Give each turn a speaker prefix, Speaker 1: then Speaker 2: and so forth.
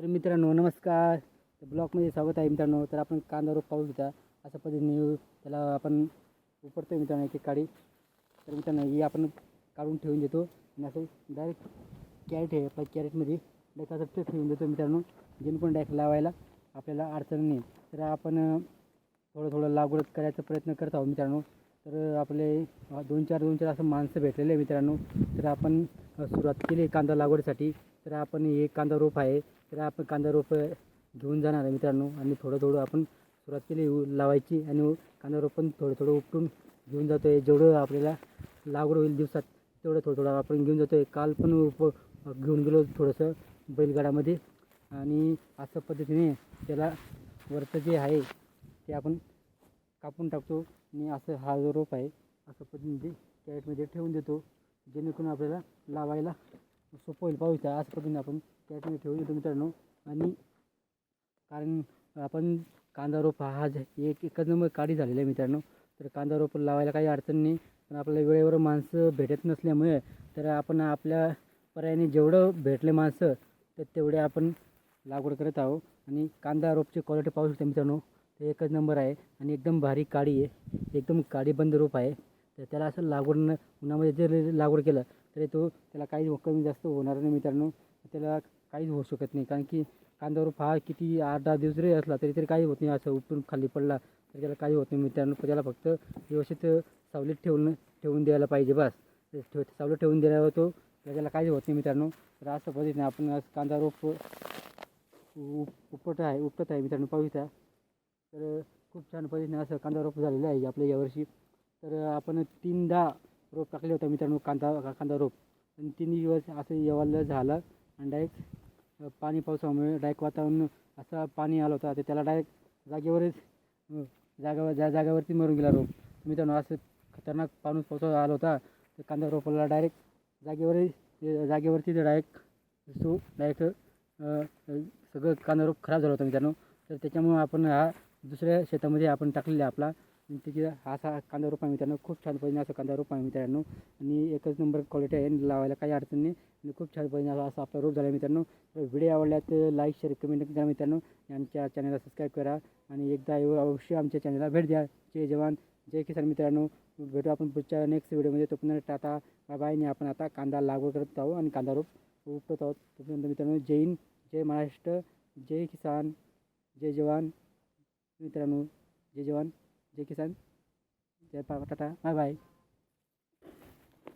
Speaker 1: तर मित्रांनो नमस्कार. तर ब्लॉकमध्ये स्वागत आहे मित्रांनो. तर आपण कांदा रोप पाहू शकता. अशा पद्धतीने त्याला आपण उपडतो मित्रांनो एक एक काडी. तर मित्रांनो ही आपण काढून ठेवून देतो. आणि असं डायरेक्ट कॅरेट आहे. आपल्या कॅरेटमध्ये डायरेक्ट असं ठेवून देतो मित्रांनो. जेणेकरून डायरेक्ट लावायला आपल्याला अडचण नाही. तर आपण थोडं थोडं लागवड करायचा प्रयत्न करत आहोत मित्रांनो. तर आपले दोन चार दोन चार असं माणसं भेटलेले मित्रांनो. तर आपण सुरुवात केली कांदा लागवडीसाठी. तर आपण हे कांदा रोप आहे. तर आपण कांदा रोप घेऊन जाणार आहे मित्रांनो. आणि थोडं थोडं आपण सुरुवात केली लावायची. आणि कांदा रोप पण थोडं थोडं उपटून घेऊन जातो आहे जेवढं आपल्याला लागवड होईल दिवसात तेवढं थोडं थोडं आपण घेऊन जातो आहे काल पण उप घेऊन गेलो थोडंसं बैलगाडामध्ये आणि असं पद्धतीने त्याला वरचं जे आहे ते आपण कापून टाकतो. आणि असं हा जो रोप आहे असं पद्धतीने कॅरेटमध्ये ठेवून देतो. जेणेकरून आपल्याला लावायला सोपं होईल. पाहू शकता असं पद्धतीने आपण कॅरेटमध्ये ठेवून देतो मित्रांनो. आणि कारण आपण कांदा रोप हा एक एकच नंबर काढी झालेला आहे मित्रांनो. तर कांदा रोप लावायला काही अडचण नाही. पण आपल्याला वेळेवर माणसं भेटत नसल्यामुळे तर आपण आपल्या पर्यायाने जेवढं भेटले माणसं तर तेवढे आपण लागवड करत आहोत. आणि कांदा रोपची क्वालिटी पाहू शकता मित्रांनो. एकच नंबर आहे आणि एकदम भारी काळी आहे. एकदम काळीबंद रोप आहे. तर त्याला असं लागवड न उन्हामध्ये जर लागवड केलं तरी तो त्याला काही कमी जास्त होणार नाही मित्रांनो. त्याला काहीच होऊ शकत नाही. कारण की कांदा रोप हा किती आठ दहा दिवस जरी असला तरी तरी काही होत नाही. असं उपटून खाली पडला तर त्याला काही होत नाही मित्रांनो. त्याला फक्त व्यवस्थित सावलीत ठेवून ठेवून द्यायला पाहिजे बस. ठेव सावलीत ठेवून द्यायला तो तर त्याला काहीच होत नाही मित्रांनो. तर असं पद्धतीने आपण कांदा रोप उप उपट आहे उपटत आहे मित्रांनो. पाहू तर खूप छान पद्धतीने असं कांदा रोप झालेलं आहे आपल्या यावर्षी तर आपण तीनदा रोप टाकले होते मित्रांनो कांदा कांदा रोप. आणि तीन दिवस असं येवायला झालं आणि डायरेक्ट पाणी पावसामुळे डायरेक्ट वातावरण असं पाणी आलं होतं तर त्याला डायरेक्ट जागेवरच जागेवर जागावर जा जागावरती मरून गेला रोप. मित्रांनो असं खतरनाक पाऊस पावसाळा आला होता तर कांदा रोपाला डायरेक्ट जागेवरही जागेवरती ते डायरेक्ट तो डायरेक्ट सगळं कांदा रोप खराब झाला होता मित्रांनो. तर त्याच्यामुळं आपण हा दुसऱ्या शेतामध्ये आपण टाकलेला आहे आपला त्याची हा असा कांदा रोप आहे मित्रांनो. खूप छान पद्धतीने असा कांदा रोप आहे मित्रांनो. आणि एकच नंबर क्वालिटी आहे लावायला काही अडचण नाही. आणि खूप छान पद्धतीने असा आपला रोप झाला आहे मित्रांनो. व्हिडिओ आवडला तर लाईक शेअर कमेंट करा मित्रांनो. आमच्या चॅनलला सबस्क्राईब करा. आणि एकदा येऊ अवश्य आमच्या चॅनलला भेट द्या. जय जवान जय किसान मित्रांनो. भेटू आपण पुढच्या नेक्स्ट व्हिडिओमध्ये तोपर्यंत टाटा बाय आणि आपण आता कांदा लागवड करत आहोत आणि कांदा रोप उपटत आहोत. तोपर्यंत मित्रांनो जय हिंद जय महाराष्ट्र जय किसान जय जवान. मित्रांनो जय जवान जय किसान जय पा टाटा बाय बाय.